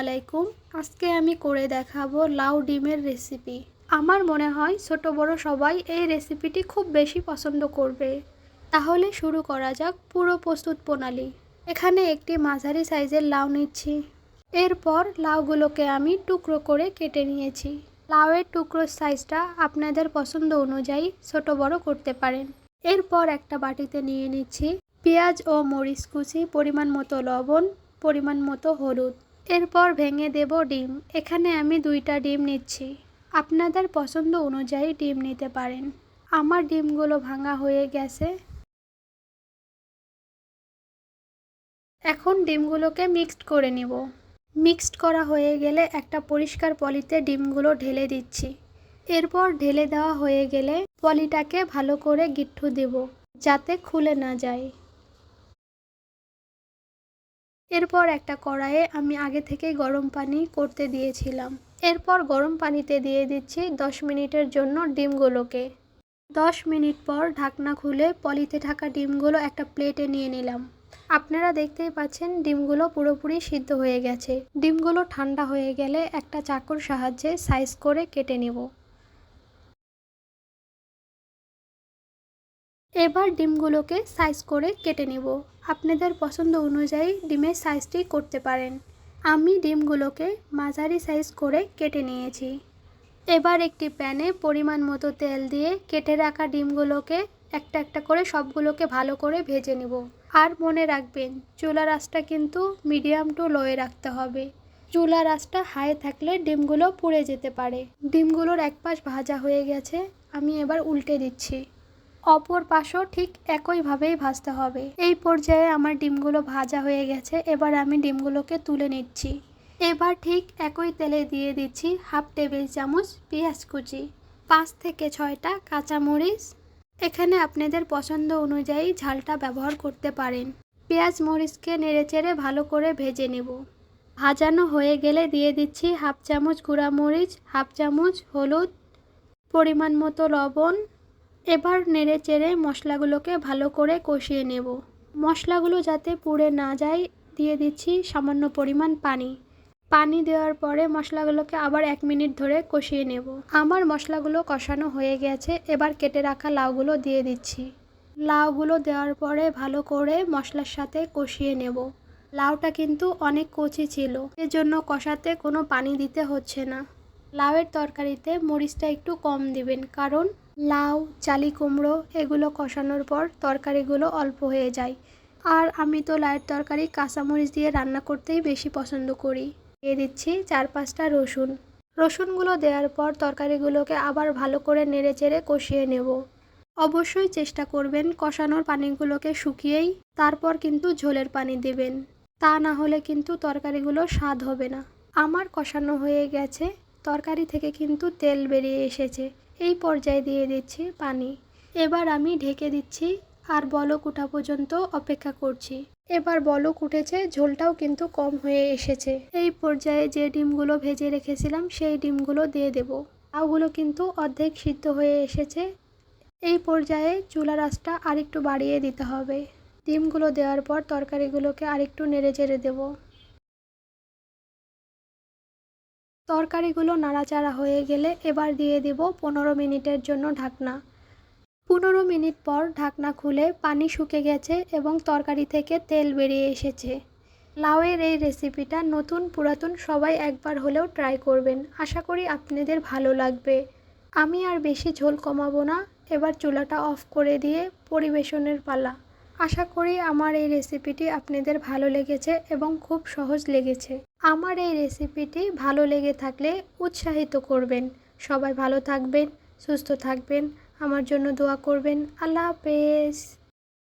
আলাইকুম। আজকে আমি করে দেখাবো লাউ ডিমের রেসিপি আমার মনে হয় ছোট বড় সবাই এই রেসিপিটি খুব বেশি পছন্দ করবে। তাহলে শুরু করা যাক পুরো প্রস্তুত প্রণালী। এখানে একটি মাঝারি সাইজের লাউ নিচ্ছি। এরপর লাউগুলোকে আমি টুকরো করে কেটে নিয়েছি। লাউয়ের টুকরোর সাইজটা আপনাদের পছন্দ অনুযায়ী ছোট বড় করতে পারেন। এরপর একটা বাটিতে নিয়ে নিচ্ছি পেঁয়াজ ও মরিচ কুচি, পরিমাণ মতো লবণ, পরিমাণ মতো হলুদ। এরপর ভেঙে দেব ডিম। এখানে আমি দুইটা ডিম নিচ্ছি। আপনাদের পছন্দ অনুযায়ী ডিম নিতে পারেন। আমার ডিমগুলো ভাঙা হয়ে গেছে। এখন ডিমগুলোকে মিক্সড করে নিব। মিক্সড করা হয়ে গেলে একটা পরিষ্কার পলিতে ডিমগুলো ঢেলে দিচ্ছি। এরপর ঢেলে দেওয়া হয়ে গেলে পলিটাকে ভালো করে গিট্টু দেব, যাতে খুলে না যায়। এরপর একটা কড়াইয়ে আমি আগে থেকেই গরম পানি করতে দিয়েছিলাম। এরপর গরম পানিতে দিয়ে দিচ্ছি দশ মিনিটের জন্য ডিমগুলোকে। দশ মিনিট পর ঢাকনা খুলে পলিতে থাকা ডিমগুলো একটা প্লেটে নিয়ে নিলাম। আপনারা দেখতেই পাচ্ছেন ডিমগুলো পুরোপুরি সিদ্ধ হয়ে গেছে। ডিমগুলো ঠান্ডা হয়ে গেলে একটা চাকুর সাহায্যে সাইজ করে কেটে নেব। এবার ডিমগুলোকে সাইজ করে কেটে নিব। আপনাদের পছন্দ অনুযায়ী ডিমের সাইজটি করতে পারেন। আমি ডিমগুলোকে মাঝারি সাইজ করে কেটে নিয়েছি। এবার একটি প্যানে পরিমাণ মতো তেল দিয়ে কেটে রাখা ডিমগুলোকে একটা একটা করে সবগুলোকে ভালো করে ভেজে নিব। আর মনে রাখবেন, চুলা রাসটা কিন্তু মিডিয়াম টু লোয়ে রাখতে হবে। চুলা রাসটা হাই থাকলে ডিমগুলো পুড়ে যেতে পারে। ডিমগুলোর এক পাশ ভাজা হয়ে গেছে, আমি এবার উল্টে দিচ্ছি। অপর পাশও ঠিক একইভাবেই ভাজতে হবে। এই পর্যায়ে আমার ডিমগুলো ভাজা হয়ে গেছে, এবার আমি ডিমগুলোকে তুলে নিচ্ছি। এবার ঠিক একই তেলে দিয়ে দিচ্ছি হাফ টেবিল চামচ পেঁয়াজ কুচি, পাঁচ থেকে ছয়টা কাঁচামরিচ। এখানে আপনাদের পছন্দ অনুযায়ী ঝালটা ব্যবহার করতে পারেন। পেঁয়াজ মরিচকে নেড়েচেড়ে ভালো করে ভেজে নেব। ভাজানো হয়ে গেলে দিয়ে দিচ্ছি হাফ চামচ গুঁড়া মরিচ হাফ চামচ হলুদ, পরিমাণ মতো লবণ এবার নেড়ে চেড়ে মশলাগুলোকে ভালো করে কষিয়ে নেব। মশলাগুলো যাতে পুড়ে না যায়, দিয়ে দিচ্ছি সামান্য পরিমাণ পানি। পানি দেওয়ার পরে মশলাগুলোকে আবার এক মিনিট ধরে কষিয়ে নেব। আমার মশলাগুলো কষানো হয়ে গেছে, এবার কেটে রাখা লাউগুলো দিয়ে দিচ্ছি। লাউগুলো দেওয়ার পরে ভালো করে মশলার সাথে কষিয়ে নেব। লাউটা কিন্তু অনেক কচি ছিল, এজন্য কষাতে কোনো পানি দিতে হচ্ছে না। লাউয়ের তরকারিতে মরিচটা একটু কম দিবেন, কারণ লাউ চালি কুমড়ো এগুলো কষানোর পর তরকারিগুলো অল্প হয়ে যায়। আর আমি তো লাউয়ের তরকারি কাঁচামরিচ দিয়ে রান্না করতেই বেশি পছন্দ করি। দিয়ে দিচ্ছি চার পাঁচটা রসুন। রসুনগুলো দেওয়ার পর তরকারিগুলোকে আবার ভালো করে নেড়ে চেড়ে কষিয়ে নেব। অবশ্যই চেষ্টা করবেন কষানোর পানিগুলোকে শুকিয়েই তারপর কিন্তু ঝোলের পানি দেবেন। তা না হলে কিন্তু তরকারিগুলো স্বাদ হবে না। আমার কষানো হয়ে গেছে। তরকারি থেকে কিন্তু তেল বেরিয়ে এসেছে। এই পর্যায়ে দিয়ে দিচ্ছি পানি। এবার আমি ঢেকে দিচ্ছি আর বলক উঠা পর্যন্ত অপেক্ষা করছি। এবার বলক উঠেছে, ঝোলটাও কিন্তু কম হয়ে এসেছে। এই পর্যায়ে যে ডিমগুলো ভেজে রেখেছিলাম, সেই ডিমগুলো দিয়ে দেব। লাউগুলো কিন্তু অর্ধেক সিদ্ধ হয়ে এসেছে। এই পর্যায়ে চুলা রাসটা আরেকটু বাড়িয়ে দিতে হবে। ডিমগুলো দেওয়ার পর তরকারিগুলোকে আরেকটু নেড়ে চেড়ে দেবো। তরকারিগুলো নাড়াচাড়া হয়ে গেলে এবার দিয়ে দেব পনেরো মিনিটের জন্য ঢাকনা। পনেরো মিনিট পর ঢাকনা খুলে পানি শুকে গেছে এবং তরকারি থেকে তেল বেরিয়ে এসেছে। লাউয়ের এই রেসিপিটা নতুন, পুরাতন সবাই একবার হলেও ট্রাই করবেন। আশা করি আপনাদের ভালো লাগবে। আমি আর বেশি ঝোল কমাবো না। এবার চুলাটা অফ করে দিয়ে পরিবেশনের পালা। আশা করি আমার এই রেসিপিটি আপনাদের ভালো লেগেছে এবং খুব সহজ লেগেছে। আমার এই রেসিপিটি ভালো লেগে থাকলে উৎসাহিত করবেন। সবাই ভালো থাকবেন, সুস্থ থাকবেন। আমার জন্য দোয়া করবেন। আল্লাহ হাফেজ।